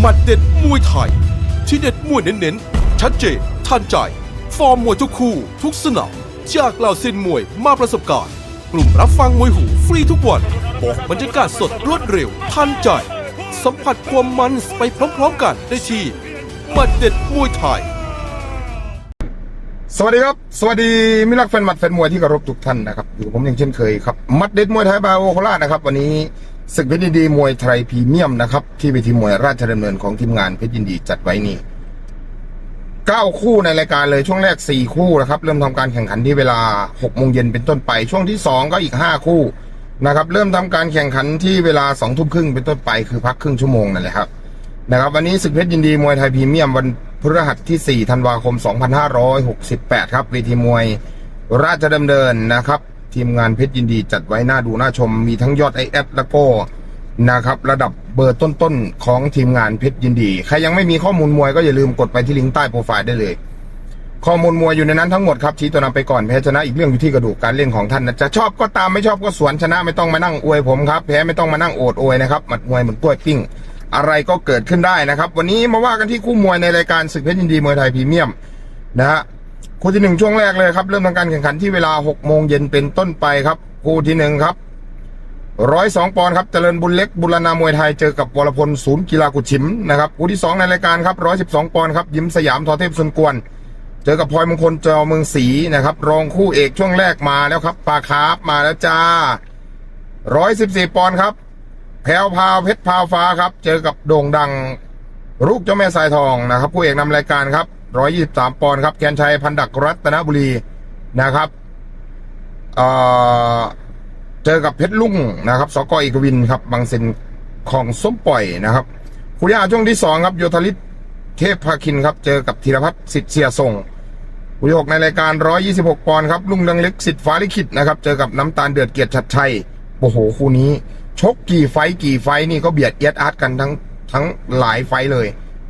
หมัดเด็ดมวยไทย ที่เด็ดมวยเน้นๆ ชัดเจนทันใจ ฟอร์มมวยทุกคู่ ทุกสนามจากเหล่าเซียนมวยมาประสบการณ์ กลุ่มรับฟังมวยหูฟรีทุกวันบอกบรรยากาศสดรวดเร็ว ทันใจ สัมผัสความมันไปพร้อมๆกันได้ที่หมัดเด็ดมวยไทย สวัสดีครับ สวัสดีมิตรรักแฟนหมัดแฟนมวยที่เคารพทุกท่านนะครับอยู่กับผมย่างเช่นเคยครับมัดเด็ดมวยไทยบายโอโคราชนะครับ วันนี้ ศึกเพชรยินดีมวยไทยพรีเมียมนะครับ ที่เวทีมวยราชดำเนินของทีมงานเพชรยินดีจัดไว้นี่เก้าคู่ในรายการเลยช่วงแรกสี่คู่นะครับ เริ่มทำการแข่งขันที่เวลาหกโมงเย็นเป็นต้นไป ช่วงที่สองก็อีกห้าคู่นะครับ เริ่มทำการแข่งขันที่เวลาสองทุ่มครึ่งเป็นต้นไปคือพักครึ่งชั่วโมงนั่นแหละครับนะครับ วันนี้ศึกเพชรยินดีมวยไทยพรีเมียมวันพฤหัสที่ 4 ธันวาคม 2568 ครับเวทีมวยราชดำเนินนะครับ ทีมงานเพชรยินดีจัดไว้หน่าดูหน่าชม มีทั้งยอดไอเอฟแล้วก็นะครับระดับเบอร์ต้นๆของทีมงานเพชรยินดี ใครยังไม่มีข้อมูลมวยก็อย่าลืมกดไปที่ลิงก์ใต้โปรไฟล์ได้เลย ข้อมูลมวยอยู่ในนั้นทั้งหมดครับชี้ตัวนำไปก่อนแพ้ชนะอีกเรื่องอยู่ที่กระดูกการเล่นของท่านนะจะชอบก็ตามไม่ชอบก็สวนชนะไม่ต้องมานั่งอวยผมครับแพ้ไม่ต้องมานั่งโอดโอยนะครับหมัดมวยเหมือนกล้วยปิ้ง อะไรก็เกิดขึ้นได้นะครับ วันนี้มาว่ากันที่คู่มวยในรายการศึกเพชรยินดีมวยไทยพรีเมียมนะฮะ คู่ที่หนึ่งช่วงแรกเลยครับ เริ่มทำการแข่งขันที่เวลา6โมงเย็นเป็นต้นไปครับคู่ที่หนึ่งครับร้อยสองปอนด์ครับเจริญบุญเล็กบุรณามวยไทยเจอกับวรพลศูนย์กีฬากุชิมนะครับคู่ที่สองในรายการครับร้อยสิบสองปอนด์ครับยิ้มสยามทอเทพสุนกวน เจอกับพลอยมงคลจอเมืองศรีนะครับ รองคู่เอกช่วงแรกมาแล้วครับปลาคาร์ฟมาแล้วจ้าร้อยสิบสี่ปอนด์ครับแพรวพาวเพชรพาวฟ้าครับ เจอกับโด่งดังลูกเจ้าแม่สายทองนะครับ ผู้เอกนำรายการครับ ร้อยยี่สิบสามปอนด์ครับแกนชัยพันดักรัตนบุรีนะครับเอ่อเจอกับเพชรลุ่งนะครับสกอเอกวินครับบางเซนของส้มปล่อยนะครับคู่ที่าช่วงที่สองครับโยธลิตเทพภาคินครับ เจอกับธีรพัฒน์สิทธิ์เสียส่งคู่หกในรายการร้อยยี่สิบหกปอนด์ครับลุงเรืองเล็กสิทธิ์ฟ้าลิขิตนะครับ เจอกับน้ำตาลเดือดเกียรติชัดชัยโอ้โหคู่นี้ ชกกี่ไฟกี่ไฟนี่ก็เบียดเอียดอาร์ตกันทั้งทั้งหลายไฟเลย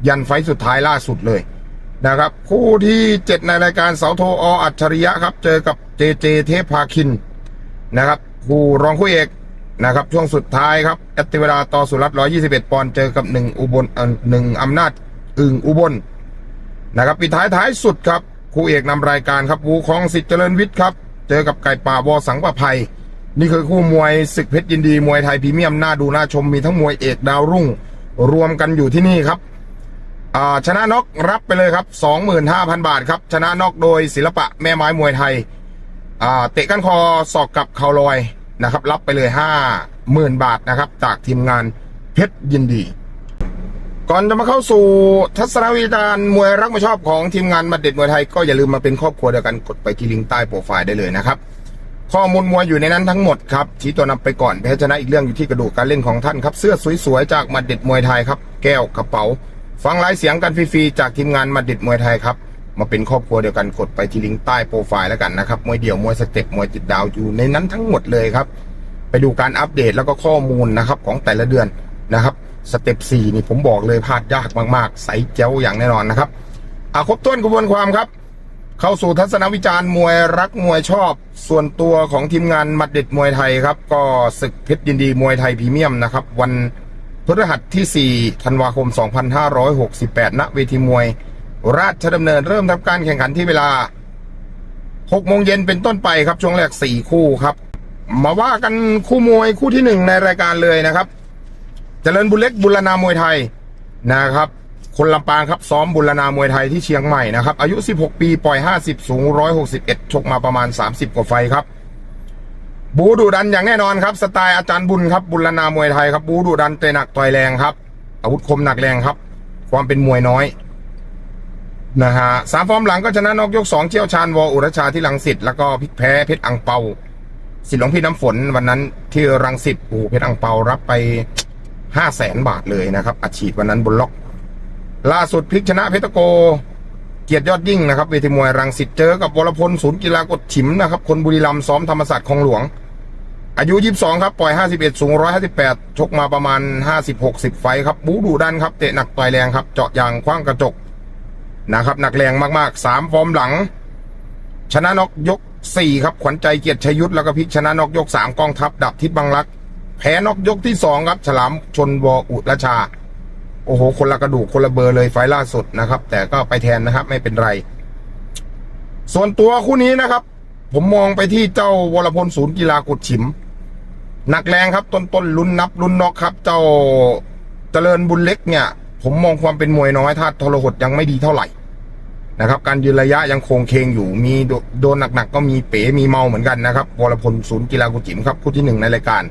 ยันไฟสุดท้ายล่าสุดเลย นะครับ คู่ที่เจ็ดในรายการเสาโทออัจฉริยะครับ เจอกับเจเจเทพพาคินนะครับ คู่รองคู่เอกนะครับ ช่วงสุดท้ายครับแอตติเวลาต่อสุรัตร้อยยี่สิบเอ็ดปอนด์เจอกับหนึ่งอุบลหนึ่งอำนาจอึ่งอุบลนะครับปิดท้ายท้ายสุดครับ คู่เอกนำรายการครับวูคองสิทธิ์เจริญวิทย์ครับ เจอกับไก่ป่าวอสังประภัย นี่คือคู่มวยศึกเพชรยินดีมวยไทยพรีเมียมน่าดูน่าชมมีทั้งมวยเอกดาวรุ่ง รวมกันอยู่ที่นี่ครับ ชนะน็อกรับไปเลยครับ 25,000 บาทครับ ชนะน็อกโดยศิลปะแม่ไม้มวยไทยเตะก้านคอศอกกับเข่าลอยนะครับ รับไปเลย 50,000 บาทนะครับ จากทีมงานเพชรยินดี ก่อนจะมาเข้าสู่ทัศนวิจารณ์มวยรักไม่ชอบของทีมงานมัดเด็ดมวยไทย ก็อย่าลืมมาเป็นครอบครัวเดียวกันกดไปที่ลิงก์ใต้โปรไฟล์ได้เลยนะครับข้อมูลมวยอยู่ในนั้นทั้งหมดครับชี้ตัวนำไปก่อนแพ้ชนะอีกเรื่องอยู่ที่กระดูกการเล่นของท่านครับ เสื้อสวยๆจากมัดเด็ดมวยไทยครับ แก้วกระเป๋า ฟังไลฟ์เสียงกันฟรีๆจากทีมงานมัดเด็ดมวยไทยครับมาเป็นครอบครัวเดียวกันกดไปที่ลิงก์ใต้โปรไฟล์แล้วกันนะครับมวยเดี่ยวมวยสเต็ปมวยติดดาวอยู่ในนั้นทั้งหมดเลยครับ ไปดูการอัปเดตแล้วก็ข้อมูลนะครับของแต่ละเดือนนะครับสเต็ป4นี่ผมบอกเลยพลาดยากมากๆ ใสแจ๋วอย่างแน่นอนนะครับอะครบถ้วนกระบวนความครับ เข้าสู่ทัศนวิจารณ์มวยรักมวยชอบ ส่วนตัวของทีมงานมัดเด็ดมวยไทยครับ ก็ศึกเพชรยินดีมวยไทยพรีเมียมนะครับ วัน พฤหัสที่ 4 ธันวาคม 2568 ณ เวทีมวย ราชดำเนินเริ่มทำการแข่งขันที่เวลา 6 โมงเย็นเป็นต้นไปครับ ช่วงแรก 4 คู่ครับ มาว่ากันคู่มวยคู่ที่ 1 ในรายการเลยนะครับ เจริญบุญเล็กบุรณามวยไทยนะครับ คนลำปางครับซ้อมบุรณามวยไทยที่เชียงใหม่นะครับ อายุ 16 ปี ปล่อย 50 สูง 161 ชกมาประมาณ 30 กว่าไฟครับ บูดุดันอย่างแน่นอนครับ สไตล์อาจารย์บุญครับ บุรณามวยไทยครับ บูดุดันเตะหนักต่อยแรงครับ อาวุธคมหนักแรงครับ ความเป็นมวยน้อยนะฮะสามฟอร์มหลังก็ชนะนอกยกสองเชี่ยวชาญวอุรชาที่ลังสิตแล้วก็พิกแพ้เพชรอังเปาสิทธิ์หลวงพี่น้ำฝนวันนั้นที่รังสิตโอ้เพชรอังเปารับไปห้าแสนบาทเลยนะครับอัดฉีดวันนั้นบนล็อก ล่าสุดพลิกชนะเพชรตะโก เกียรติยอดยิ่งนะครับเวทีมวยรังสิตเจอกับวรพลศูนย์กีฬากดฉิมนะครับ คนบุรีรัมย์ซ้อมธรรมศาสตร์คลองหลวง อายุ 22 ครับ ปล่อย 51 สูง 158 ชกมาประมาณ 50-60 ไฟครับ บูดูดันครับ เตะหนักต่อยแรงครับ เจาะยางคว้างกระจกนะครับหนักแรงมากๆ 3 ฟอร์มหลัง ชนะนกยก 4 ครับ ขวัญใจเกียรติชยุทธแล้วก็พิกชนะนกยก 3 กองทัพดับทิศบังรัก แพ้นกยกที่ 2 ครับ ฉลามชนวออุรชา โอ้โห คนละกระดูกคนละเบอร์เลยไฟล่าสุดนะครับ แต่ก็ไปแทนนะครับ ไม่เป็นไร ส่วนตัวคู่นี้นะครับ ผมมองไปที่เจ้าวรพลศูนย์กีฬากุดฉิม หนักแรงครับ ต้นต้นลุ้นนับลุ้นนอกครับ เจ้าเจริญบุญเล็กเนี่ย ผมมองความเป็นมวยน้อยถ้าทรหดยังไม่ดีเท่าไหร่นะครับ การยืนระยะยังคงเคงอยู่ มีโดโดนหนักๆก็มีเป๋มีเมาเหมือนกันนะครับวรพลศูนย์กีฬากุดฉิมครับคู่ที่หนึ่งในรายการ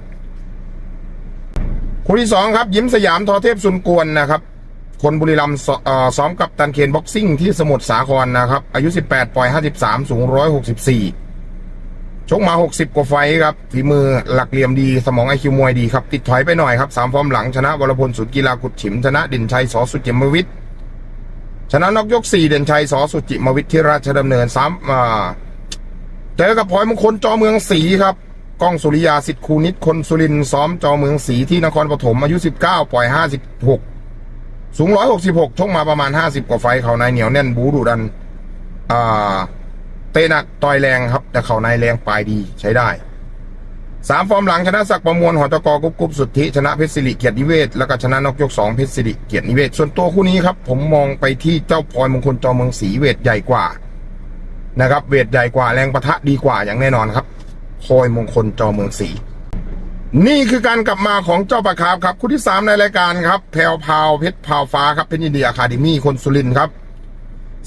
คู่ที่สองครับยิ้มสยามทอเทพสุนกวนนะครับ คนบุรีรัมย์ซ้อมกับตันเคนบ็อกซิ่งที่สมุทรสาครนะครับ อายุ 18 ปล่อย 53 สูง 164 ชกมา 60 กว่าไฟครับฝีมือหลักเหลี่ยมดีสมองไอคิวมวยดีครับ ติดถอยไปหน่อยครับสามฟอร์มหลังชนะวรพลสุดกีฬากุดฉิม ชนะเด่นชัยสอสุจิมวิทย์ชนะนอกยก 4 เด่นชัยสอสุจิมวิทย์ที่ราชดำเนินสามเจอกับพลอยมงคลจอเมืองศรีครับ ก้องสุริยาสิทธิ์คูนิตคนสุรินซ้อมจอเมืองศรีที่นครปฐมอายุ 19 ปล่อย 56 สูง 166 ชกมาประมาณ 50 กว่าไฟเขาในเหนียวแน่นบูดุดัน อ่า เตะหนักต่อยแรงครับ แต่เขาในแรงปลายดีใช้ได้สามฟอร์มหลังชนะศักประมวลหอตกกุ๊บกุ๊บสุทธิ ชนะเพชรสิริเกียรตินิเวศ แล้วก็ชนะนกยกสองเพชรสิริเกียรตินิเวศ ส่วนตัวคู่นี้ครับ ผมมองไปที่เจ้าพลอยมงคลจอเมืองศรีเวทใหญ่กว่า นะครับ เวทใหญ่กว่าแรงประทะดีกว่าอย่างแน่นอนครับ พลอยมงคลจอเมืองศรีนี่คือการกลับมาของเจ้าปลาคาร์ฟครับคู่ที่สามในรายการครับแพรวพาวเพชรพาวฟ้าครับเพชรยินเดียคาเดมี่คนสุรินครับ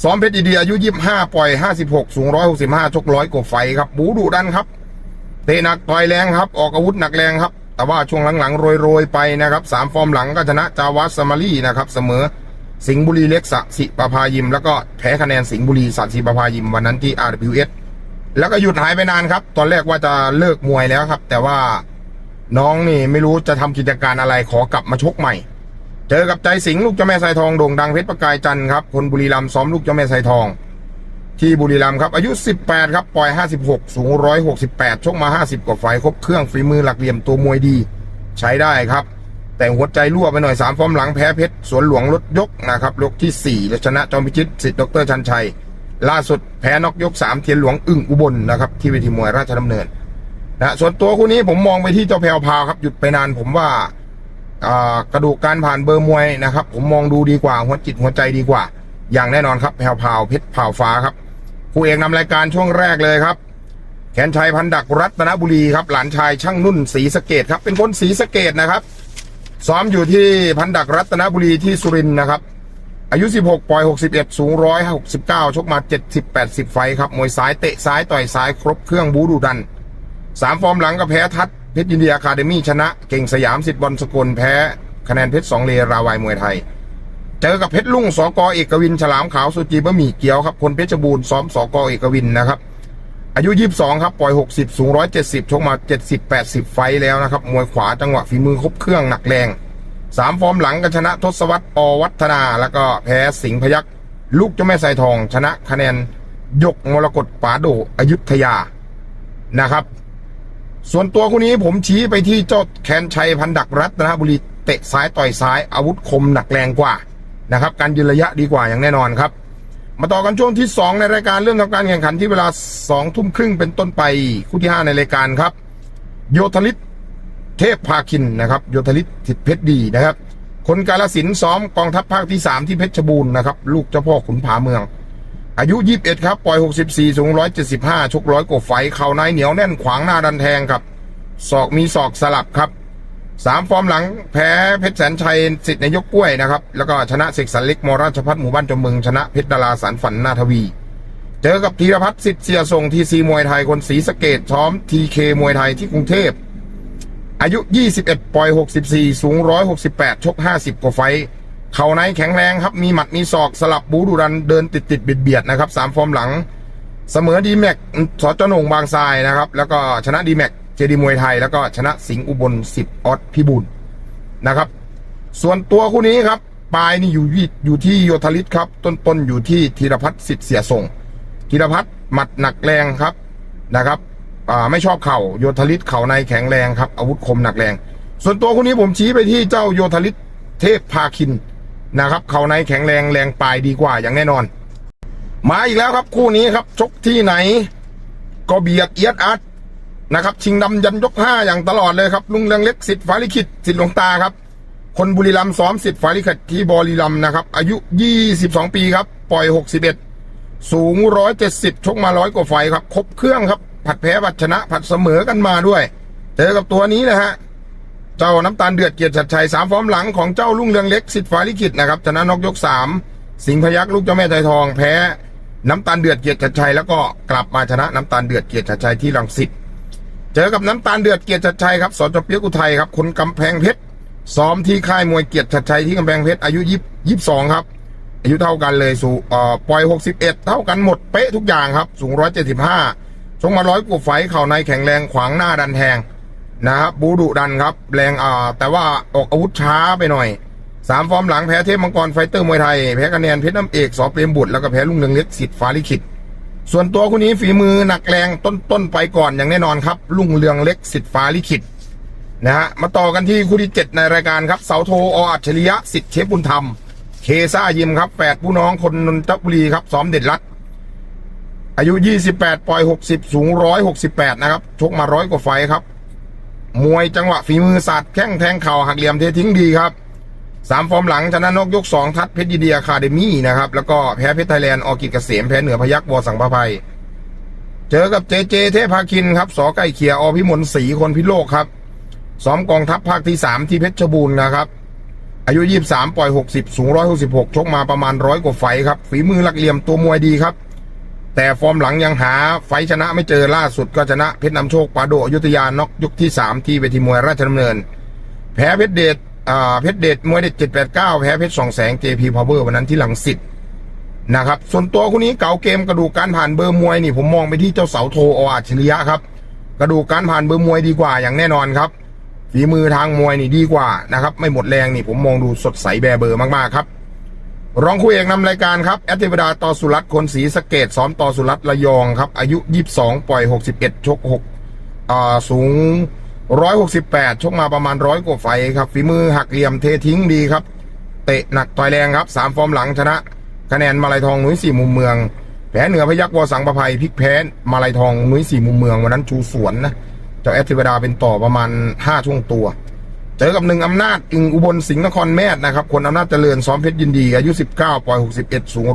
ซ้อมเพชรยินเดียอายุ25ปล่อย56สูง165ชกร้อยกว่าไฟครับบูดุดันครับ เตะหนักต่อยแรงครับ ออกอาวุธหนักแรงครับ แต่ว่าช่วงหลังๆโรยๆไปนะครับสามฟอร์มหลังก็ชนะจาวัสมารีนะครับเสมอสิงห์บุรีเล็กสะสิประภายิม แล้วก็แพ้คะแนนสิงห์บุรีสัตสิประภายิมวันนั้นที่ RWS แล้วก็หยุดหายไปนานครับ ตอนแรกว่าจะเลิกมวยแล้วครับ แต่ว่าน้องนี่ไม่รู้จะทำกิจการอะไรขอกลับมาชกใหม่ เจอกับใจสิงห์ลูกเจ้าแม่ไซทองโด่งดังเพชรประกายจันทร์ครับ คนบุรีรัมย์ซ้อมลูกเจ้าแม่ไซทอง ที่บุรีรัมย์ครับ อายุ 18 ครับปล่อย 56 สูง 168 ชกมา 50 กว่าไฟครบเครื่องฝีมือหลักเหลี่ยมตัวมวยดี ใช้ได้ครับ แต่หัวใจรั่วไปหน่อย3ฟอร์มหลังแพ้เพชรสวนหลวงลดยกนะครับยกที่4และชนะจอมพิชิตสิทธิ์ดรชันชัย ล่าสุดแพ้นอกยก3เทียนหลวงอึ้งอุบลนะครับ ที่เวทีมวยราชดำเนินนะส่วนตัวคู่นี้ผมมองไปที่เจ้าแพรวพาวครับหยุดไปนานผมว่าากระดูกการผ่านเบอร์มวยนะครับ ผมมองดูดีกว่าหัวจิตหัวใจดีกว่า อย่างแน่นอนครับแพรวพาวเพชรพราวฟ้าครับคู่เอกนำรายการช่วงแรกเลยครับ แขนชัยพันดักรัตนบุรีครับ หลานชายช่างนุ่นศรีสะเกดครับ เป็นคนศรีสะเกดนะครับ ซ้อมอยู่ที่พันดักรัตนบุรีที่สุรินทร์นะครับ อายุ 16 ปล่อย 61 สูง 169 ชกมา 70 80 ไฟครับ มวยซ้ายเตะซ้ายต่อยซ้ายครบเครื่องบูดูดันสามฟอร์มหลังก็แพ้ทัดเพชรยินเดียอะคาเดมี่ชนะ เก่งสยามสิทธิ์บอลสกลแพ้คะแนนเพชรสองเลราวายมวยไทย เจอกับเพชรลุ่งสกเอกวิน ฉลามขาวสุจีบะหมี่เกียวครับ คนเพชรบูรณ์ซ้อมสกเอกวินนะครับ อายุ 22 ครับ ปล่อย 60 สูง 170 ชกมา 70 80 ไฟแล้วนะครับ มวยขวาจังหวะฝีมือครบเครื่องหนักแรง สามฟอร์มหลังก็ชนะทศวรรษอวัฒนา แล้วก็แพ้สิงห์พยักลูกเจ้าแม่ไซทอง ชนะคะแนนยกมรกตป๋าโดอยุธยานะครับ ส่วนตัวคู่นี้ผมชี้ไปที่เจ้าแคนชัยพันดักรัตนบุรีเตะซ้ายต่อยซ้ายอาวุธคมหนักแรงกว่านะครับ การยืนระยะดีกว่าอย่างแน่นอนครับ มาต่อกันช่วงที่ 2 ในรายการเริ่มทำการแข่งขันที่เวลา2ทุ่มครึ่งเป็นต้นไปคู่ที่ 5 ในรายการครับ โยธลิต เทพพาคินนะครับโยธลิตทิดเพชรดีนะครับ คนกาลสินซ้อมกองทัพภาคที่ 3 ที่เพชรบูรณ์นะครับ ลูกเจ้าพ่อขุนผาเมือง อายุ 21 ครับ ปล่อย 64 สูง 175 ชกร้อยกว่าไฟ เข่าในเหนียวแน่นขวางหน้าดันแทงครับศอกมีศอกสลับครับสามฟอร์มหลังแพ้เพชรแสนชัยสิทธิ์นายกกล้วยนะครับ แล้วก็ชนะเสกสรรเล็กมราชพัฒหมู่บ้านจมเมืองชนะเพชรดาราสารฝันนาทวี เจอกับธีรพัฒน์สิทธิ์เสียทรงทีซีมวยไทยคนศรีสะเกดซ้อมทีเคมวยไทยที่กรุงเทพ อายุ 21 ปล่อย 64 สูง 168 ชก 50 กว่าไฟ เข่าในแข็งแรงครับ มีหมัดมีศอกสลับบูดูดันเดินติดติดเบียดเบียดนะครับสามฟอร์มหลัง เสมอดีแม็กสจนงบางทรายนะครับ แล้วก็ชนะดีแม็กเจดีมวยไทย แล้วก็ชนะสิงห์อุบลสิบออสพิบูลนะครับ ส่วนตัวคู่นี้ครับปลายนี่อยู่ที่อยู่ที่โยธลิตครับ ต้นต้นอยู่ที่ธีรพัฒน์สิทธิ์เสียทรงธีรพัฒน์หมัดหนักแรงครับนะครับ อ่าไม่ชอบเข่าโยธลิตเข่าในแข็งแรงครับอาวุธคมหนักแรง ส่วนตัวคู่นี้ผมชี้ไปที่เจ้าโยธลิตเทพพาคินนะครับ เข่าในแข็งแรงแรงปลายดีกว่าอย่างแน่นอน มาอีกแล้วครับคู่นี้ครับ ชกที่ไหน ก็เบียดเอียดอัดนะครับ ชิงดำยันยกห้าอย่างตลอดเลยครับลุงเรืองเล็กสิทธิ์ฟาลิขิตสิทธิ์หลวงตาครับ คนบุรีรัมย์ซ้อมสิทธิ์ฟาริขัดที่บริรัมย์นะครับ อายุ 22 ปีครับ ปล่อย 61 สูง 170 ชกมาร้อยกว่าไฟครับ ครบเครื่องครับ ผัดแพ้ผัดชนะผัดเสมอกันมาด้วย เจอกับตัวนี้นะฮะ เจ้าน้ำตาลเดือดเกียรติชัดชัยสามฟอร์มหลังของเจ้าลุ่งเรืองเล็กสิทธิ์ฟาลิขิตนะครับชนะนกยกสามสิงพยักลูกเจ้าแม่ใจทองแพ้ น้ำตาลเดือดเกียรติชัดชัยแล้วก็กลับมาชนะน้ำตาลเดือดเกียรติชัดชัยที่รังสิตเจอกับน้ำตาลเดือดเกียรติชัดชัยครับสจเปียกอุทัยครับคนกำแพงเพชรซ้อมที่ค่ายมวยเกียรติชัดชัยที่กำแพงเพชรอายุยี่ยี่สองครับอายุเท่ากันเลยสู่เอ่อปล่อยหกสิบเอ็ดเท่ากันหมดเป๊ะทุกอย่างครับ สูงร้อยเจ็ดสิบห้า ชกมาร้อยกว่าไฟเข่าในแข็งแรงขวางหน้าดันแทงนะครับบูดุดันครับ แรงอ่าแต่ว่าออกอาวุธช้าไปหน่อยสามฟอร์มหลังแพ้เทพมังกรไฟเตอร์มวยไทย แพ้คะแนนเพชรน้ำเอกสอเปรมบุตรแล้วก็แพ้ลุงเรืองเล็กสิทธิ์ฟ้าลิขิตส่วนตัวคนนี้ฝีมือหนักแรงต้นต้นๆไปก่อนอย่างแน่นอนครับลุงเรืองเล็กสิทธิ์ฟ้าลิขิตนะฮะมาต่อกันที่คู่ที่เจ็ดในรายการครับเสาโทออัจฉริยะสิทธิ์เชฟบุญธรรม เคซ่ายิมครับแฝดผู้น้องคนนนทบุรีครับซ้อมเด็ดรัด อายุ 28 ปล่อย 60 สูง 168 นะครับ ชกมาร้อยกว่าไฟครับ มวยจังหวะฝีมือสัตว์แข้งแทงเข่าหักเหลี่ยมเททิ้งดีครับสามฟอร์มหลังชนะนกยกสองทัดเพชรยินดีอาคาเดมี่นะครับ แล้วก็แพ้เพชรไทยแลนด์ออกิจเกษมแพ้เหนือพยักวอสังประภัย เจอกับเจเจเทพาคินครับสอไก่เขียอพิมลศรีคนพิโลกครับซ้อมกองทัพภาคที่สามที่เพชรบูรณ์นะครับ อายุ 23 ปล่อย 60 สูง 166 ชกมาประมาณร้อยกว่าไฟครับฝีมือหลักเหลี่ยมตัวมวยดีครับ แต่ฟอร์มหลังยังหาไฟชนะไม่เจอล่าสุดก็ชนะเพชรนำโชคปาโดอยุธยานอกยุกที่3ที่เวทีมวยราชดำเนิน แพ้เพชรเดชอ่าเพชรเดชมวยเด็ด789แพ้เพชรสองแสง JP Power วันนั้นที่หลังสิทธิ์นะครับส่วนตัวคนนี้เก่าเกมกระดูกการผ่านเบอร์มวยนี่ผมมองไปที่เจ้าเสาโทออัจฉริยะครับ กระดูกการผ่านเบอร์มวยดีกว่าอย่างแน่นอนครับฝีมือทางมวยนี่ดีกว่านะครับ ไม่หมดแรงนี่ผมมองดูสดใสแบเบอร์มากๆครับ รองคู่เอกนำรายการครับแอตเทวดาต่อสุรัตน์คนศรีสะเกดซ้อมต่อสุรัตน์ระยองครับ อายุ 22 ปล่อย 61 ชก6อ่าสูง 168 ชกมาประมาณร้อยกว่าไฟครับฝีมือหักเหลี่ยมเททิ้งดีครับ เตะหนักต่อยแรงครับสามฟอร์มหลังชนะคะแนนมาลายทองนุ้ยสี่มุมเมือง แพ้เหนือพยักวอสังประภัยพลิกแพ้มาลายทองนุ้ยสี่มุมเมืองวันนั้นชูสวนนะเจ้าแอตเทวดาเป็นต่อประมาณ5ช่วงตัว เจอกับหนึ่งอำนาจอึงอุบลสิงห์นครแมทนะครับ คนอำนาจเจริญซ้อมเพชรยินดี อายุ 19 ปล่อย 61 สูง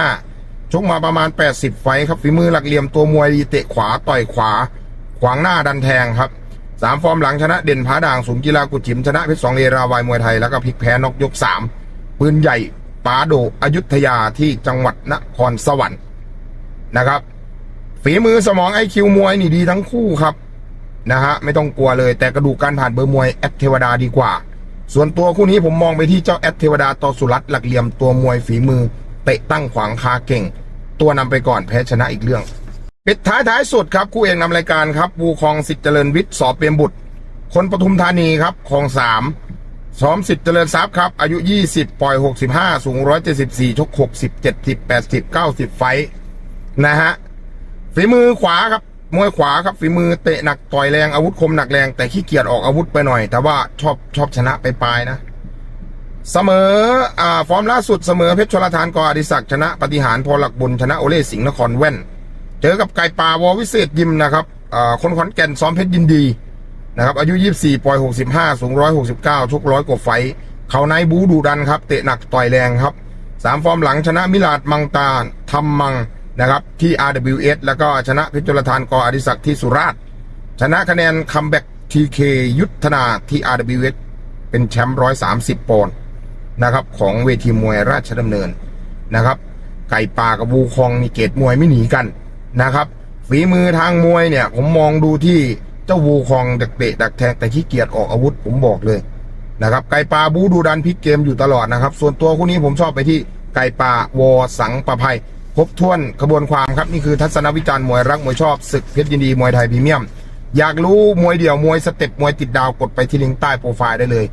175 ชกมาประมาณ 80 ไฟครับฝีมือหลักเหลี่ยมตัวมวยดีเตะขวาต่อยขวา ขวางหน้าดันแทงครับสามฟอร์มหลังชนะเด่นผาด่างศูนกีฬากุจิมชนะเพชรสองเอราวายมวยไทยแล้วก็พลิกแพ้นอกยก3ปืนใหญ่ปาโดอยุธยาที่จังหวัดนครสวรรค์นะครับ ฝีมือสมองไอคิวมวยนี่ดีทั้งคู่ครับ นะฮะไม่ต้องกลัวเลย แต่กระดูกการผ่านเบอร์มวยแอดเทวดาดีกว่า ส่วนตัวคู่นี้ผมมองไปที่เจ้าแอดเทวดาต่อสุรัตน์หลักเหลี่ยมตัวมวยฝีมือ เตะตั้งขวางคาเก่ง ตัวนำไปก่อนแพ้ชนะอีกเรื่องปิดท้ายท้ายสุดครับคู่เอกนำรายการครับวูคองสิทธิเจริญวิทย์สอบเปียมบุตร คนปทุมธานีครับคลองสามซ้อมสิทธิเจริญทรัพย์ครับ อายุ 20 ปล่อย 65 สูง 174 ชก 60 70 80 90 ไฟนะฮะฝีมือขวาครับ มวยขวาครับฝีมือเตะหนักต่อยแรงอาวุธคมหนักแรงแต่ขี้เกียจออกอาวุธไปหน่อย แต่ว่าชอบชอบชนะไปปลายนะ เสมออ่าฟอร์มล่าสุดเสมอเพชรชลทานกออดิศักชนะปฏิหารพอหลักบุญชนะโอเล่สิงห์นครแว่น เจอกับไก่ป่าวอวิเศษยิมนะครับอ่าคนขอนแก่นซ้อมเพชรยินดีนะครับอายุ 24ปล่อย 65 สูง 169ชกร้อยกว่าไฟ เขาในบูดูดันครับ เตะหนักต่อยแรงครับสามฟอร์มหลังชนะมิลาดมังตาทำมัง นะครับที่ RWS แล้วก็ชนะเพชรจุลธานกออดิศักดิ์ที่สุราษฎร์ชนะคะแนนคัมแบ็กทีเคยุทธนาที่ RWS เป็นแชมป์130ปอนด์นะครับของเวทีมวยราชดำเนินนะครับ ไก่ป่ากับวูคองนี่เกตมวยไม่หนีกันนะครับ ฝีมือทางมวยเนี่ย ผมมองดูที่เจ้าวูคองดักเตะดักแทงแต่ขี้เกียจออกอาวุธผมบอกเลยนะครับ ไก่ป่าบูดูดันพลิกเกมอยู่ตลอดนะครับ ส่วนตัวคู่นี้ผมชอบไปที่ไก่ป่าวอสังประภัย ครบถ้วนกระบวนความครับ นี่คือทัศนวิจารณ์มวยรักมวยชอบศึกเพชรยินดีมวยไทยพรีเมียม อยากรู้มวยเดี่ยวมวยสเต็ปมวยติดดาวกดไปที่ลิงก์ใต้โปรไฟล์ได้เลย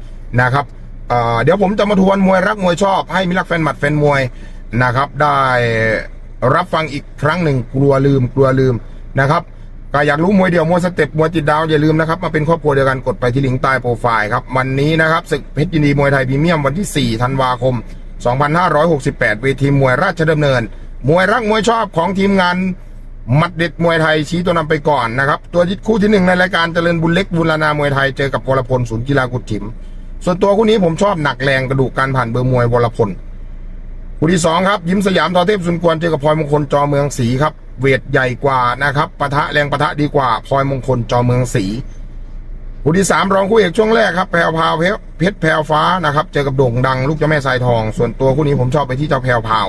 นะครับเเดี๋ยวผมจะมาทวนมวยรักมวยชอบ ให้มิตรรักแฟนหมัดแฟนมวยนะครับ ได้รับฟังอีกครั้งหนึ่งกลัวลืมกลัวลืมนะครับก็อยากรู้มวยเดี่ยวมวยสเต็ปมวยติดดาวอย่าลืมนะครับมาเป็นครอบครัวเดียวกันกดไปที่ลิงก์ใต้โปรไฟล์ครับวันนี้นะครับศึกเพชรยินดีมวยไทยพรีเมียมวันที่ 4 ธันวาคม 2568 เวทีมวยราชดำเนิน มวยรักมวยชอบของทีมงานมัดเด็ดมวยไทยชี้ตัวนำไปก่อนนะครับ ตัวคู่ที่หนึ่งในรายการเจริญบุญเล็กบุรณามวยไทยเจอกับพลพลศูนย์กีฬากุดฉิม ส่วนตัวคู่นี้ผมชอบหนักแรงกระดูกการผ่านเบอร์มวยวรพลคู่ที่สองครับ ยิ้มสยามทอเทพสุนกวนเจอกับพลอยมงคลจอเมืองศรีครับ เวทใหญ่กว่านะครับปะทะแรงปะทะดีกว่าพลอยมงคลจอเมืองศรีคู่ที่สามรองคู่เอกช่วงแรกครับแพรวพาวเพชรเพชรแพรวฟ้านะครับ เจอกับโด่งดังลูกเจ้าแม่สายทอง ส่วนตัวคู่นี้ผมชอบไปที่เจ้าแพรวพาว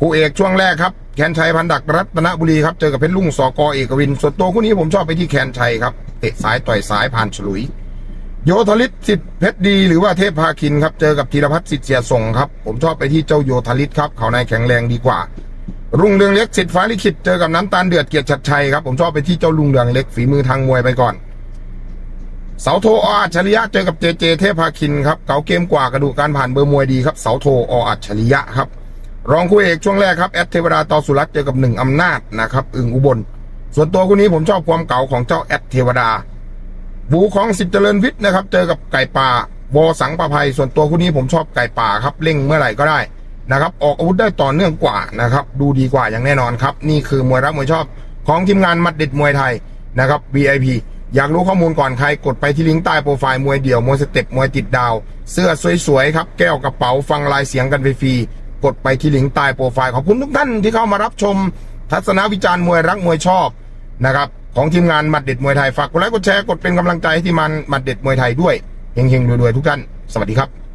คู่เอกช่วงแรกครับแคนชัยพันดักรัตนบุรีครับเจอกับเพชรลุงสกเอกวินส่วนตัวคู่นี้ผมชอบไปที่แคนชัยครับเตะสายต่อยสายผ่านฉลุย โยธลิศสิทธิ์เพชรดี หรือว่าเทพพาคินครับเจอกับธีรพัฒน์สิทธิ์เสียส่งครับผมชอบไปที่เจ้าโยธลิศครับเขาในายแข็งแรงดีกว่า รุ่งเรืองเล็กสิทธิ์ฟ้าลิขิตเจอกับน้ำตาลเดือดเกียรติชัดชัยครับผมชอบไปที่เจ้าลุงเรืองเล็กฝีมือทางมวยไปก่อนเสาโทออัจฉริยะเจอกับเจเจเทพพาคินครับเก๋าเกมกว่ากระดูกการผ่านเบอร์มวยดีครับเสาโทออัจฉริยะครับ รองคู่เอกช่วงแรกครับแอดเทวดาต่อสุรัตเจอกับหนึ่งอำนาจนะครับอึ่งอุบล ส่วนตัวคู่นี้ผมชอบความเก่าของเจ้าแอดเทวดาบูของสิทธเจริญวิทย์นะครับ เจอกับไก่ป่าวอสังประภัย ส่วนตัวคู่นี้ผมชอบไก่ป่าครับเร่งเมื่อไหร่ก็ได้นะครับ ออกอาวุธได้ต่อเนื่องกว่านะครับ ดูดีกว่าอย่างแน่นอนครับ นี่คือมวยรักมวยชอบของทีมงานมัดเด็ดมวยไทยนะครับ VIP อยากรู้ข้อมูลก่อนใครกดไปที่ลิงก์ใต้โปรไฟล์มวยเดี่ยวมวยสเต็ปมวยติดดาว เสื้อสวยๆครับ แก้วกระเป๋าฟังลายเสียงกันฟรี กดไปที่ลิงก์ใต้โปรไฟล์ขอบคุณทุกท่านที่เข้ามารับชม ทัศนวิจารณ์มวยรักมวยชอบนะครับของทีมงานมัดเด็ดมวยไทยฝากกดไลค์กดแชร์กดเป็นกำลังใจให้ทีมงานมัดเด็ดมวยไทยด้วยเฮงๆรวยๆทุกท่าน สวัสดีครับ